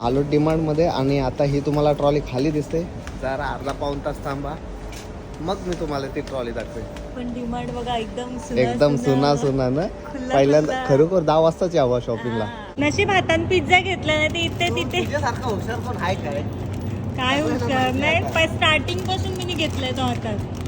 आलो डिमांडमध्ये आणि आता ही तुम्हाला ट्रॉली खाली दिसते. जरा अर्धा पाऊन तास थांबा. मग मी तुम्हाला ती ट्रॉली दाखवेन. पण डिमांड बघा एकदम सुना एकदम सुना सुना ना? खुला पहिल्यांदा खुला. खरोखर दहा वाजताच यावं शॉपिंगला हा. नशीब हातान पिझ्झा घेतला ना ते इथे तिथे. हुशार पण आहे काय? काय हुशार? नाही स्टार्टिंगपासून मी घेतलाय तो हातात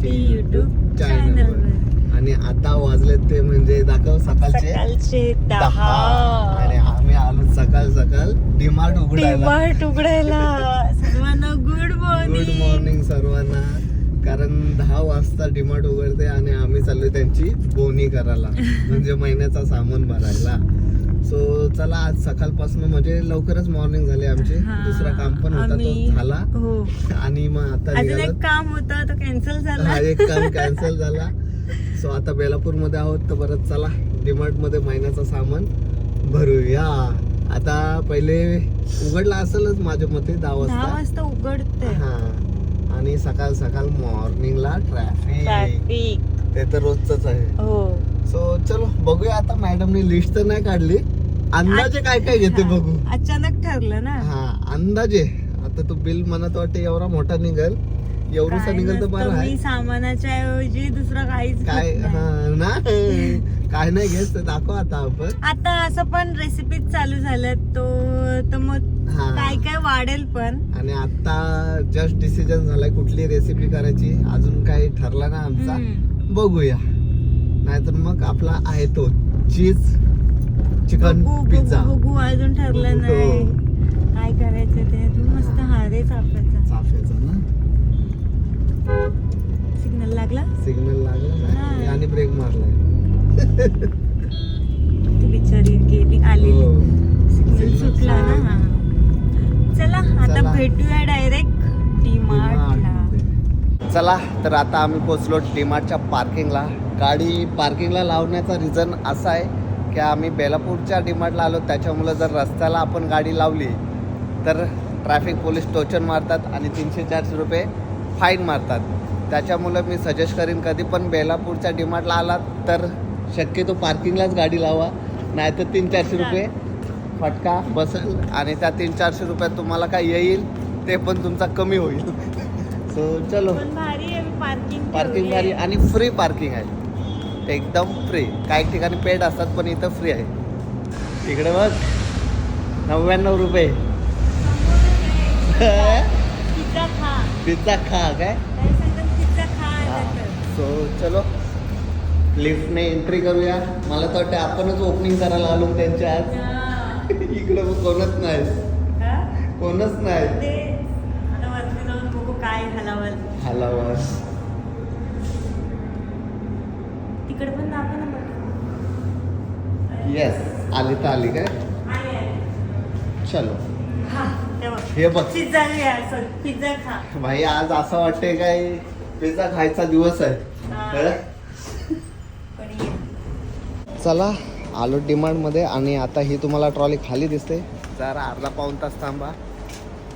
मराठी युट्यूब चॅनलवर आणि आता वाजले ते म्हणजे दाखव सकाळचे सकाळचे दहा. दहा. आणि आम्ही आलो सकाळ सकाळ डिमार्ट उघडायला. डिमार्ट उघडायला. सर्वांना गुड गुड मॉर्निंग मॉर्निंग सर्वांना. कारण दहा वाजता डिमार्ट उघडते आणि आम्ही चाललोय त्यांची बोनी करायला. म्हणजे महिन्याचा सामान भरायला. सो चला आज सकाळपासून म्हणजे लवकरच मॉर्निंग झाली आमची. दुसरा काम पण होता तो झाला. हो. आणि मग आता एक काम होतं तो कॅन्सल झाला. एक काम कॅन्सल झाला. सो आता बेलापूरमध्ये आहोत तर परत चला. डिमार्टमध्ये महिन्याचं सामान भरूया. आता पहिले उघडला असेलच माझ्या मते दहा वाजता. उघडते हा. आणि सकाळ सकाळ मॉर्निंगला ट्रॅफिक ट्रॅफिक ते तर रोजच आहे. हो. सो चलो बघूया आता मॅडमने लिस्ट तर नाही काढली. अंदाजे काय काय घेते बघू. अचानक ठरलं ना. हा अंदाजे. आता तो बिल म्हणत वाटते एवढा मोठा निघल. एवढूसा काय निघल तर बरं आहे. सामानाच्या ऐवजी दुसरं काहीच काय ना काय नाही घेत दाखव आता आपण. आता असं पण रेसिपीज चालू झाल्यात तो तर मग हा. काय काय वाढेल पण. आणि आता जस्ट डिसिजन झालाय कुठली रेसिपी करायची. अजून काही ठरला ना आमचा. बघूया. नाहीतर मग आपला आहे तो. चीज. चिकन पिझ्झा बघू अजून ठरलं. नाही काय करायचं ते तू मस्त हारे चापायचा चाफ्याचा ना सिग्नल लागला सिग्नल लागला हा. आणि ब्रेक मारलाय ती बिचारी गेली आली हो. सिग्नल Signal सुटला ना. हा. चला आता. भेटूया डायरेक्ट डीमार्टला चला तर आता आम्ही पोचलो डीमार्टच्या पार्किंगला गाडी पार्किंगला लावण्याचा रिझन असा आहे की आम्ही बेलापूरच्या डीमार्टला आलो त्याच्यामुळं जर रस्त्याला आपण गाडी लावली तर ट्रॅफिक पोलीस टोचन मारतात आणि तीनशे चारशे रुपये फाईन मारतात. त्याच्यामुळं मी सजेस्ट करीन कधी पण बेलापूरच्या डीमार्टला आलात तर शक्यतो पार्किंगलाच गाडी लावा. नाहीतर तीन चारशे रुपये फटका बसेल आणि त्या तीन चारशे रुपयात तुम्हाला काय येईल ते पण तुमचा कमी होईल. सो चलो. पार्किंग भारी आणि फ्री पार्किंग आहे. ते एकदम फ्री काही ठिकाणी पेड असतात पण इथं फ्री आहे. इकडे बघ. नव्याण्णव रुपये. पिझ्झा खा. काय. सो चलो. लिफ्टने एंट्री करूया. मला तर वाटतं आपणच ओपनिंग करायला आलो त्यांच्या आज. इकडे मग कोणच नाही? कोणच नाही ते पण दाखव ना बटन. येस आली तर आली काय. चलो. हा, बघ. पिझ्झा खा. भाई आज असं वाटतंय काय पिझ्झा खायचा दिवस आहे. हा. चला आलो डिमांडमध्ये आणि आता ही तुम्हाला ट्रॉली खाली दिसते. जरा अर्धा पाऊन तास थांबा.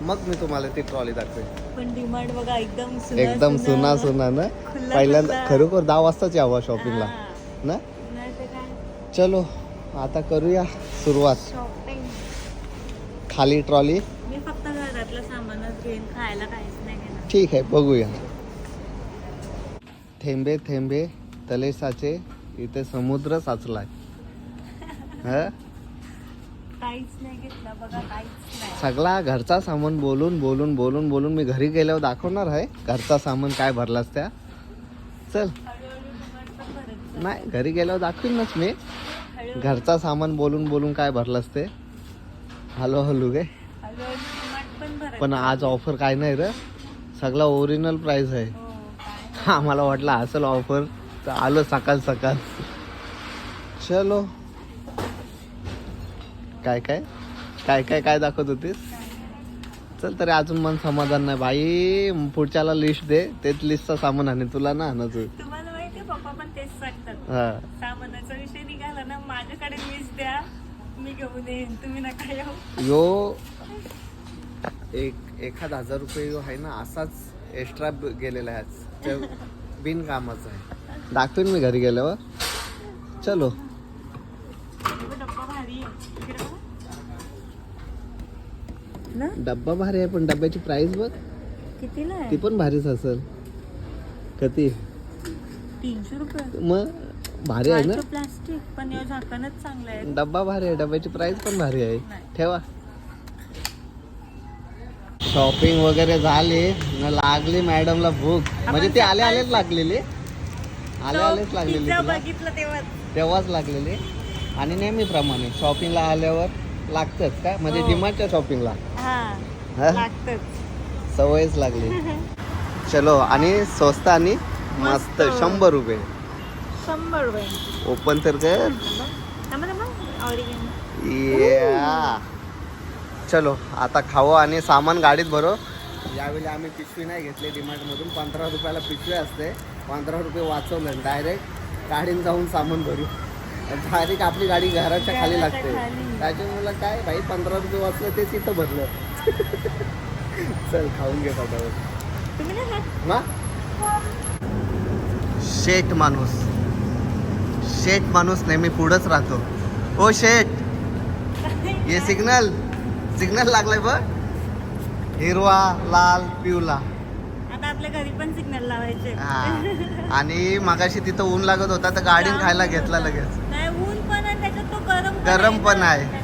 मग मी तुम्हाला ती ट्रॉली दाखवेन. पण डिमांड बघा एकदम सुना एकदम सुना सुना ना पहिल्यांदा. खरोखर दहा वाजताच यावं शॉपिंगला. ना? चलो आता करूया सुरुवात. खाली ट्रॉली मी फक्त घरातलं सामानच घेईन खायला काहीच नाही ठीक आहे बघूया. थेंबे थेंबे तले साचे इथे समुद्र साचलाय. हं? काहीच नाही घेतलं बघा काहीच नाही. सगळा घरचा सामान बोलून बोलून बोलून बोलून मी घरी गेल्यावर दाखवणार आहे घरचा सामान काय भरलास त्या. चल. हळूहळू. नाही घरी गेल्यावर दाखवीनच मी. हळूहळू घरचा सामान बोलून बोलून काय भरलास ते. हॅलो हॅलो गे. हळूहळू पण भरत पण जा. आज ऑफर काय नाही रे. सगळा ओरिजिनल प्राइस आहे. हो काय आम्हाला वाटलं असेल ऑफर. तर आलो सकाळ सकाळ. चलो. काय काय? काय काय काय दाखवत होतीस? चल तरी अजून मन समाधान नाही. बाई पुढच्याला लिस्ट दे. तेच लिस्टचं सामान आणि तुला ना आणायचं. तुम्हाला माहितीये पप्पा पण तेच सांगतात. हा. सामानाचा विषय निघाला ना माझ्याकडे लिस्ट द्या. मी घेऊन येईन. तुम्ही नका येऊ. यो एक एखाद हजार रुपये यो आहे ना असाच एक्स्ट्रा गेलेला आहे आज. त्या बिनकामाचा आहे. दाखवेन मी घरी गेल्यावर. चलो तो डब्बा भारी आहे इकडे बघा. ना? डब्बा भारी आहे पण डब्याची प्राइस बघ. कितीला ती आहे पण भारीच असेल. कधी? तीनशे रुपये. मग भारी आहे ना? प्लास्टिक पण या झाकणच चांगलं आहे. डब्बा भारी आहे डब्याची प्राइस पण भारी आहे. ठेवा. शॉपिंग वगैरे झाली न लागली मॅडमला भूक. म्हणजे ती आले आलेच लागलेली. आले आलेच लागलेली. बघितलं तेव्हाच. लागलेली. आणि नेहमीप्रमाणे शॉपिंगला आल्यावर लागतच काय म्हणजे हो. डिमांडच्या शॉपिंगला हा सवयच लागली. चलो आणि स्वस्त आणि मस्त. शंभर रुपये. शंभर रुपये. ओपन तर कर. चलो आता खावं आणि सामान गाडीत भरो. यावेळी आम्ही पिशवी नाही घेतली डिमार्टमधून पंधरा रुपयाला पिशवी असते. पंधरा रुपये वाचवलं डायरेक्ट गाडीत जाऊन सामान भरू. डायरेक्ट आपली गाडी घराच्या खाली लागते. त्याच्यामुळे काय भाई पंधरा रुपये वाचलं तेच इथं भरलं. चल खाऊन घे? मा? शेठ माणूस. शेठ माणूस नेहमी पुढंच राहतो. ओ शेठ ये सिग्नल. सिग्नल लागलाय बघ. हिरवा लाल पिवला. आता आपल्या घरी पण सिग्नल लावायचे. हा. आणि मागाशी तिथं ऊन लागत होता तर गाडीन खायला घेतला लगेच. नाही ऊन पण गरम गरम पण आहे.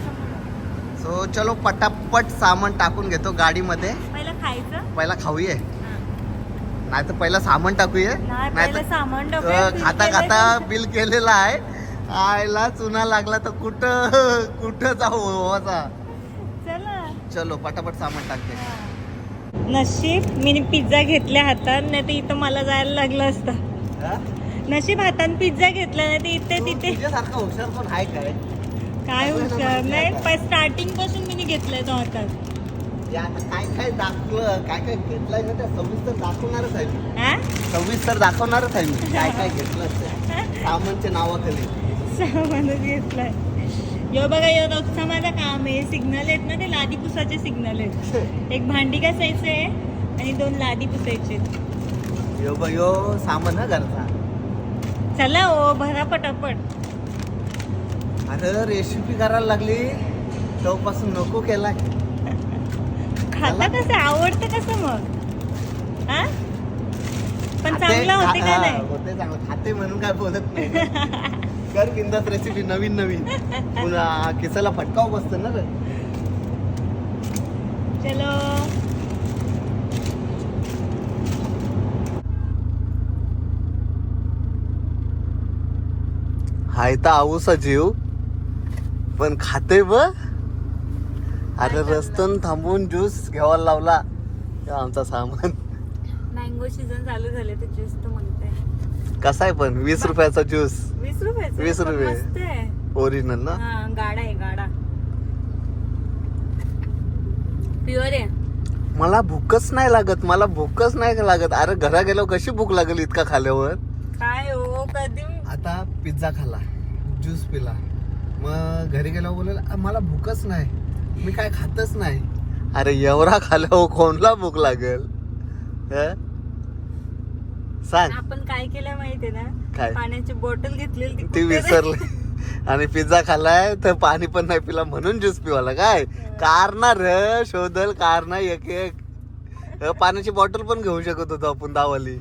सो चलो पटापट सामान टाकून घेतो गाडीमध्ये. पहिलं खायचं? पहिला खाऊये. नाही तर पहिला सामान टाकूये. नाही सामान तर bill खाता खाता बिल केलेलं आहे. आयला चुना लागला तर कुठं कुठं जाऊ चला. चलो पटापट सामान टाकते. नशीब मी पिझ्झा घेतल्या हातात नाही तर इथं मला जायला लागलं असतं? नशीब हातात पिझ्झा घेतला नाही तर इथे तिथे. तुझ्यासारखा हुशार पण आहे काय? काय हुशार? नाही स्टार्टिंगपासून मी घेतलंय तो हातात काय काय दाखवलं? काय काय घेतलंय ना त्या सविस्तर दाखवणारच आहे मी. सविस्तर दाखवणारच आहे मी. काय काय घेतलं ते. सामानच्या नावाखाली सामानच घेतलाय. यो बघा यो रोजचा माझा काम आहे. सिग्नल आहेत ना ते लादी पुसाचे सिग्नल आहेत. एक भांडी घासायचं आहे आणि दोन लादी पुसायचे यो ब यो सामान हा घरचा. चला ओ भरा पटापट. अरे रेसिपी करायला लागली. तेव्हापासून नको केलाय. खाता कसं? आवडतं कसं मग? हा पण चांगलं होते का नाही? होते चांगलं. खाते म्हणून काय बोलत नाही. कर बिंदास रेसिपी नवीन नवीन. पुन्हा किसाला फटकाव बसतो ना रे. चलो. हाय तर आऊसा जीव पण खाते ब अरे रस्तन थांबून ज्यूस घ्यावा लावला. आमचा सामान. मँगो सीझन चालू झाले तर ज्यूस तर म्हणते. कसा आहे पण? वीस रुपयाचा ज्यूस वीस रुपयाचं? वीस रुपये. मस्त आहे. ओरिजिनल ना? हा गाडा आहे गाडा प्युअर आहे. मला भूकच नाही लागत. मला भूकच नाही लागत. अरे घरा गेल्यावर कशी भूक लागेल इतका खाल्यावर? काय हो कधी आता पिझ्झा खाल्ला ज्यूस पिला. मग घरी गेल्यावर बोलायला मला भूकच नाही. मी काय खातच नाही. अरे एवढा खाल्यावर कोणला भूक लागेल? हं? सांग. आपण काय केलं माहितीये ना? काय? पाण्याची बॉटल घेतलेली ती विसरली. आणि पिझ्झा खाल्लाय तर पाणी पण नाही पिला म्हणून ज्यूस पिवाला. काय? कार र शोधल कार ना एक. एक पाण्याची बॉटल पण घेऊ शकत होतो आपण दावाली.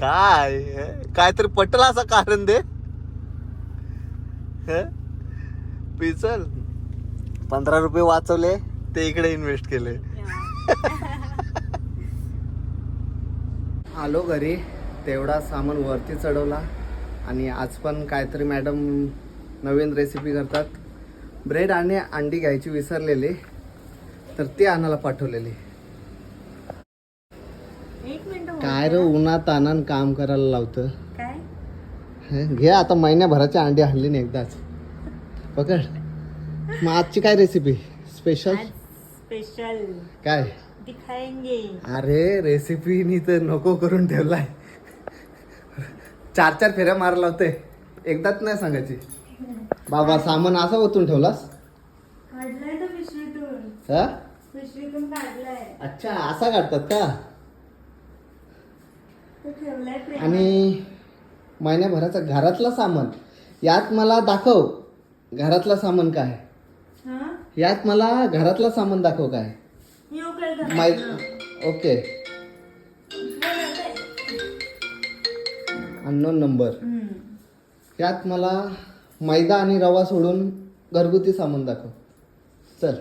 काय? हं? काहीतरी पटलं असं कारण दे. हं? पिचल पंधरा रुपये वाचवले ते इकडे इन्व्हेस्ट केले. आलो घरी तेवढा सामान वरती चढवला. आणि आज पण काहीतरी मॅडम नवीन रेसिपी करतात. ब्रेड आणि अंडी घ्यायची विसरलेली तर ती आणायला पाठवलेली. एक मिनिट. काय रे उन्हात आणान काम करायला लावतं? घे आता महिन्याभराची अंडी आणली नाही एकदाच. पकड. मग आजची काय रेसिपी स्पेशल स्पेशल काय? दिखाएंगे अरे रेसिपी तर नको करून ठेवलाय. चार चार फेऱ्या मारायला होते. एकदाच नाही सांगायची. बाबा सामान असं ओतून ठेवलास? हा? पिशवीतून काढलाय. अच्छा असा काढतात का? तो ठेवलाय प्रेमात. आणि महिन्याभराचं घरातलं सामान. यात मला दाखव घरातलं सामान काय? हा? यात मला घरातलं सामान दाखव काय? येऊ काय घरात. माहीत ना? ओके. Unknown number. हम्म. यात मला मैदा आणि रवा सोडून घरगुती सामान दाखव. चल.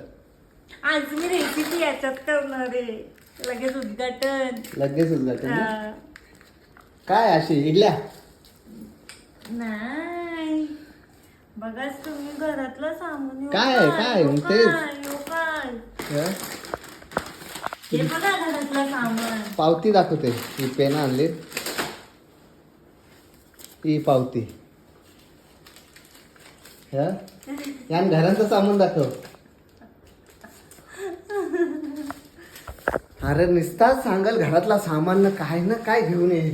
आज मी रेसिपी याच्यात करणार आहे. लगेच उद्घाटन. लगेच उद्घाटन ना? हा. काय अशी इडल्या? नाही बघाच तुम्ही घरातलं सामान येऊ काय, काय? येऊ तेच. काय, येऊ काय? हं? हे बघा घरातलं सामान पावती दाखवते ही पेन आणली ही पावती हं? यान घरांचं सामान दाखव अरे निस्ताच सांगल घरातला सामान ना काय ना काय घेऊन ये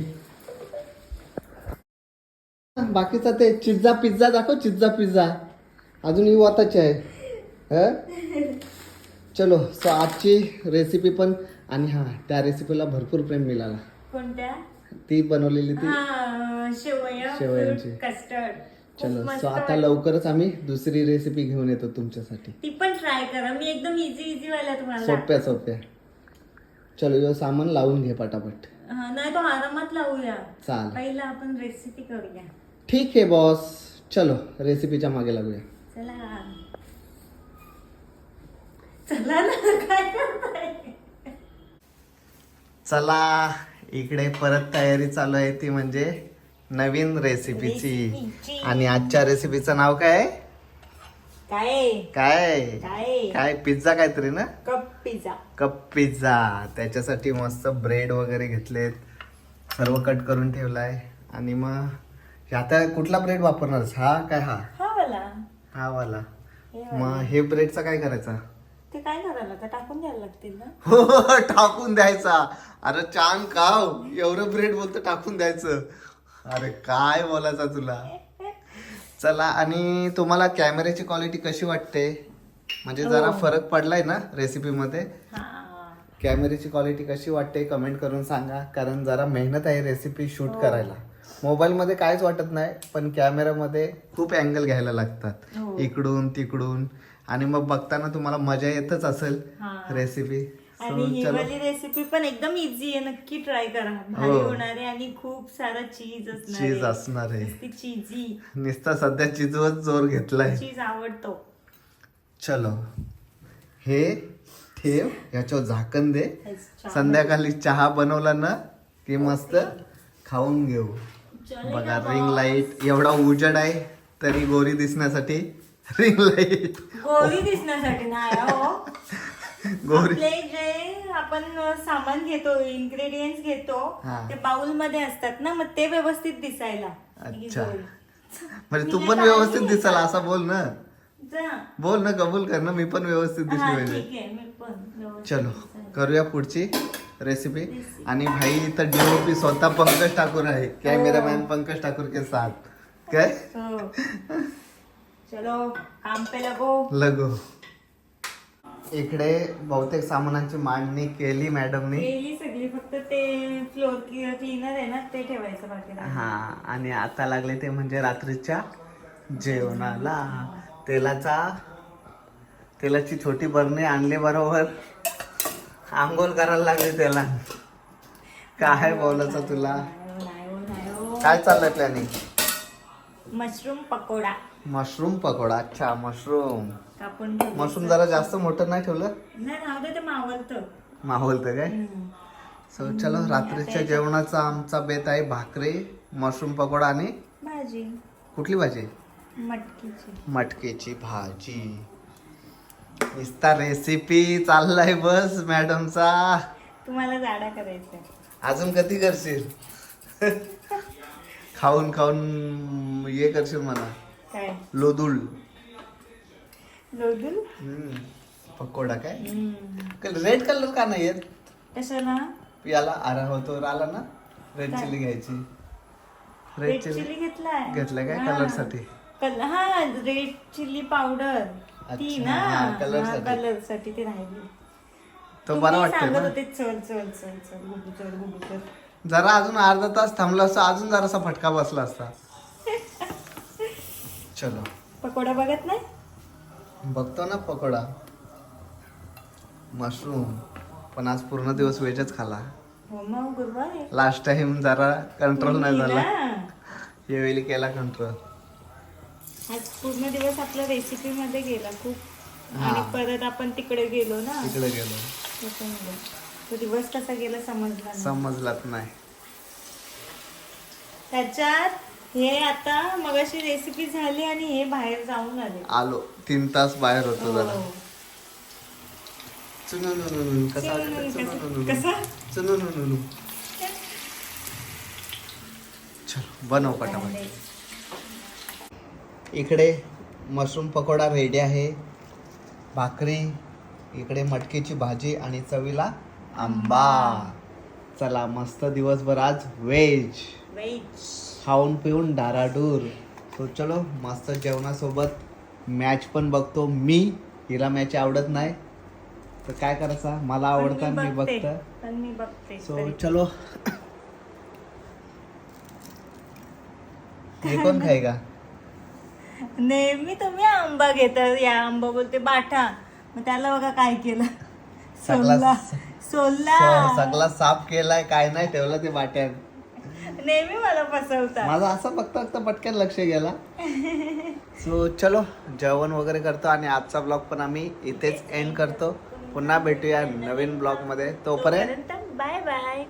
बाकीचा ते चिज्जा पिझ्झा दाखव चिज्जा पिझ्झा अजून ही वाताची आहे. हं? चलो सो आजची रेसिपी पण आणि हा त्या रेसिपीला भरपूर प्रेम मिळाला. कोणत्या? ती बनवलेली ती हा शेवया शेवयांची. कस्टर्ड चलो सो आता लवकरच आम्ही दुसरी रेसिपी घेऊन येतो तुमच्यासाठी. ती पण ट्राय करा. मी एकदम इझी इझी वाला तुम्हाला सोप्या सोप्या. चलो यो सामान लावून घे पटापट. हा, नाही तो आरामात लावूया. चाल पहिला आपण रेसिपी करूया. ठीक आहे बॉस चलो रेसिपीच्या मागे लागूया. चला. चला ना काय करताय? चला इकडे परत तयारी चालू आहे ती म्हणजे नवीन रेसिपीची रेसिपीची. आणि आजच्या रेसिपीचं नाव काय? आहे? काय? काय? काय? काय? पिझ्झा काहीतरी ना? कप पिझ्झा कप पिझ्झा त्याच्यासाठी मस्त ब्रेड वगैरे घेतलेत. सर्व कट करून ठेवलाय. आणि मग आता कुठला ब्रेड वापरणार हा काय हा? हा वाला. हा वाला. हे वाला. मग हे ब्रेडचा काय करायचा? ते काय करायला का टाकून द्यायला लागतील ना? हो टाकून द्यायचा. अरे छान काव. एवढं ब्रेड बोलतो टाकून द्यायचं. अरे काय बोलायचा तुला? चला आणि तुम्हाला कॅमेऱ्याची क्वालिटी कशी वाटते? म्हणजे जरा फरक पडलाय ना रेसिपीमध्ये हा. कॅमेऱ्याची क्वालिटी कशी वाटते? कमेंट करून सांगा. कारण जरा मेहनत आहे रेसिपी शूट करायला. मोबाईलमध्ये काहीच वाटत नाही पण कॅमेऱ्यामध्ये खूप अँगल घ्यायला लागतात. हो. इकडून तिकडून. आणि मग बघताना तुम्हाला मजा येतच असेल. रेसिपी आणि ही वाली रेसिपी पण एकदम इझी आहे. नक्की ट्राय करा. भारी हो. होणार आहे आणि खूप सारा चीज असणार चीज. असणार आहे. चीजी नुसता सध्या चिजवर जोर घेतलाय. चीज आवडतो. चलो. हे ठेव. याच्यावर झाकण दे. संध्याकाळी चहा बनवला ना की मस्त खाऊन घेऊ. बघा रिंग. लाइट एवढा उजड आहे तरी गोरी दिसण्यासाठी रिंग लाइट गोरी दिसण्यासाठी नाही हो गोरी आपले जे आपण सामान घेतो इन्ग्रेडियंट्स घेतो हा. ते बाउलमध्ये असतात ना मग ते व्यवस्थित दिसायला ही अच्छा. म्हणजे तू पण व्यवस्थित. दिसाल असं बोल ना जा. बोल ना कबूल कर ना मी पण व्यवस्थित दिसली हा पाहिजे ठीक आहे मी पण व्यवस्थित चलो. करूया पुढची रेसिपी आणि भाई इथं डीओपी स्वतः पंकज ठाकूर आहे. कॅमेरामॅन पंकज ठाकूर के साथ. काय? हो. चलो काम पे लगो. लगो. इकडे बहुतेक सामानांची मांडणी केली मॅडमनी. सगळी फक्त ते फ्लोर क्लीनर आहे ना ते ठेवायचं बाकी. हा आणि आता लागले ते म्हणजे रात्रीच्या जेवणाला. तेलाचा तेलाची छोटी बरणी आणली बरोबर. आंघोळ करायला लागली त्याला. काय बोलायचं तुला. काय चाललंय planning mushroom pakoda. Mushroom pakoda? अच्छा मशरूम. कापून ठेवलं. मशरूम जरा जास्त मोठं नाही ठेवलं? नाही राहू दे ते मावलतं माहोलतं काय. सो चलो रात्रीच्या जेवणाचा आमचा बेत आहे भाकरी मशरूम पकोडा आणि भाजी. कुठली भाजी? मटकीची. मटकेची भाजी. नुसता रेसिपी चाललाय बस मॅडमचा. तुम्हाला जाडा करायचा अजून कधी करशील? खाऊन खाऊन हे करशील मला काय? लोदुल लोदूल हम्म. पकोडा काय. रेड कलर का नाही येत? कशाला? याला आरा होतो आला ना? रेड काय? चिल्ली घ्यायची. रेड चिली घेतलाय? घेतलाय काय? हा. कलरसाठी कल हा रेड चिली पावडर ती अच्छा, ना. हा, साठी. कलरसाठी ती राहिली. तो बरा तुम्ही वाटतोय सांगत ना होते चल चल चल चल चल चल. जरा अजून अर्धा तास थांबला असता अजून जरासा फटका बसला असता. चलो. पकोडा बघत नाही? बघतो ना पकोडा. मशरूम. पण आज पूर्ण दिवस व्हेजच खाला हो मग गुरुवार. आहे. लास्ट टाइम जरा कंट्रोल नाही झाला. ना. यावेळी केला कंट्रोल आज पूर्ण दिवस आपला रेसिपी मध्ये गेला खूप हा. आणि परत आपण तिकडे गेलो ना तिकडे गेलो त्याच्यामुळे तो दिवस कसा गेला समजला नाही. समजलाच नाही त्याच्यात हे आता मगाशी रेसिपी झाली आणि हे बाहेर जाऊन आले आलो तीन तास बाहेर होतो जरा हो. चुनुनुनुनु. कसा वाटतं? कसा- चुनुनुनुनु. कसा चुनुनुनुनु. चलो बनव पटापट इकडे मशरूम पकोडा रेडी आहे. भाकरी इकडे मटकीची भाजी आणि चवीला आंबा. चला मस्त दिवसभर आज व्हेज. वेज खाऊन पिऊन डाराडूर. सो चलो मस्त जेवणासोबत मॅच पण बघतो. मी हिला मॅच आवडत नाही. तर काय करायचं? मला आवडतं मी बघतं. सो. चलो. हे कोण खायगा? नेहमी तुम्ही आंबा घेता या आंबा बोलते बाठा. मग त्याला बघा काय केलं. सोलला. सोलला. सगळा साफ केलाय काय नाही ठेवलं ते वाट्यात नेहमी मला फसवता. माझा असं बघता बघता पटकन लक्ष गेला. सो चलो जेवण वगैरे करतो आणि आजचा ब्लॉग पण आम्ही इथेच एंड करतो. पुन्हा भेटूया नवीन ब्लॉगमध्ये. तोपर्यंत बाय बाय